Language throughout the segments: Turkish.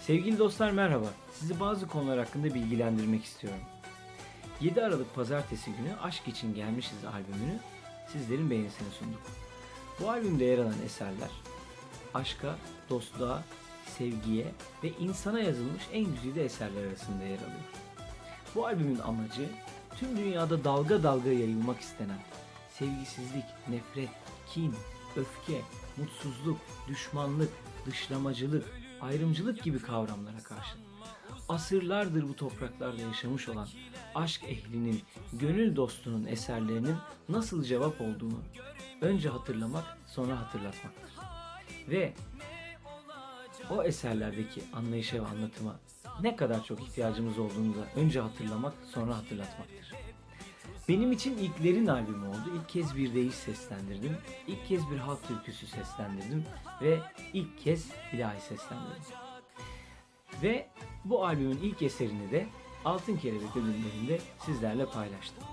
Sevgili dostlar merhaba. Sizi bazı konular hakkında bilgilendirmek istiyorum. 7 Aralık Pazartesi günü Aşk için Gelmişiz albümünü sizlerin beğenisine sunduk. Bu albümde yer alan eserler aşka, dostluğa, sevgiye ve insana yazılmış en güzide eserler arasında yer alıyor. Bu albümün amacı tüm dünyada dalga dalga yayılmak istenen sevgisizlik, nefret, kin, öfke, mutsuzluk, düşmanlık, dışlamacılık, ayrımcılık gibi kavramlara karşı asırlardır bu topraklarda yaşamış olan aşk ehlinin, gönül dostunun eserlerinin nasıl cevap olduğunu önce hatırlamak, sonra hatırlatmaktır. Ve o eserlerdeki anlayışa ve anlatıma ne kadar çok ihtiyacımız olduğunu da önce hatırlamak, sonra hatırlatmaktır. Benim için ilklerin albümü oldu. İlk kez bir deyiş seslendirdim. İlk kez bir halk türküsü seslendirdim. Ve ilk kez ilahi seslendirdim. Ve bu albümün ilk eserini de Altın Kelebek ödüllerinde sizlerle paylaştım.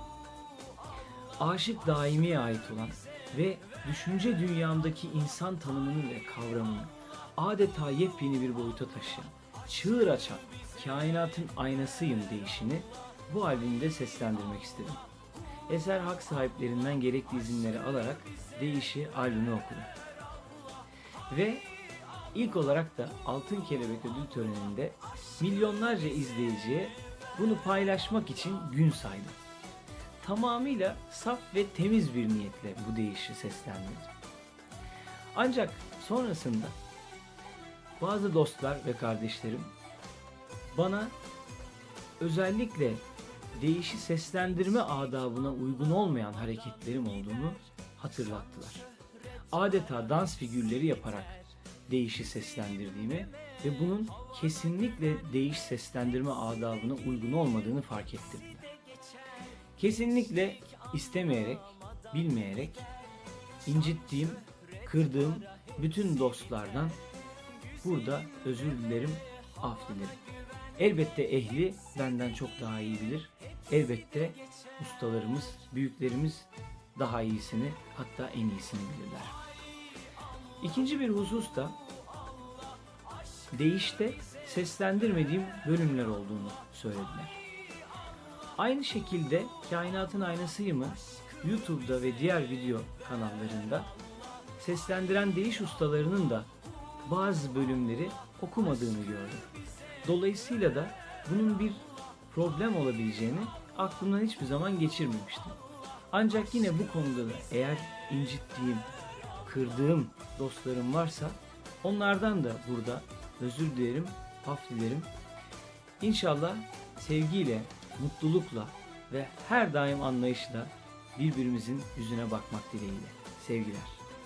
Aşık Daimi'ye ait olan ve düşünce dünyamdaki insan tanımını ve kavramını adeta yepyeni bir boyuta taşıyan, çığır açan, kainatın aynasıyım deyişini bu albümde seslendirmek istedim. Eser hak sahiplerinden gerekli izinleri alarak deyişi albüme okudum. Ve ilk olarak da Altın Kelebek ödül töreninde milyonlarca izleyiciye bunu paylaşmak için gün saydım. Tamamıyla saf ve temiz bir niyetle bu deyişi seslendirdim. Ancak sonrasında bazı dostlar ve kardeşlerim bana özellikle deyişi seslendirme adabına uygun olmayan hareketlerim olduğunu hatırlattılar. Adeta dans figürleri yaparak deyişi seslendirdiğimi ve bunun kesinlikle deyiş seslendirme adabına uygun olmadığını fark ettim. Kesinlikle istemeyerek, bilmeyerek incittiğim, kırdığım bütün dostlardan burada özür dilerim, af dilerim. Elbette ehli benden çok daha iyi bilir. Elbette ustalarımız, büyüklerimiz daha iyisini hatta en iyisini bilirler. İkinci bir husus da değişte seslendirmediğim bölümler olduğunu söylediler. Aynı şekilde Kainatın Aynası'yı mı YouTube'da ve diğer video kanallarında seslendiren değiş ustalarının da bazı bölümleri okumadığını gördüm. Dolayısıyla da bunun bir problem olabileceğini aklımdan hiçbir zaman geçirmemiştim. Ancak yine bu konuda da eğer incittiğim, kırdığım dostlarım varsa onlardan da burada özür dilerim, af dilerim. İnşallah sevgiyle, mutlulukla ve her daim anlayışla birbirimizin yüzüne bakmak dileğiyle. Sevgiler.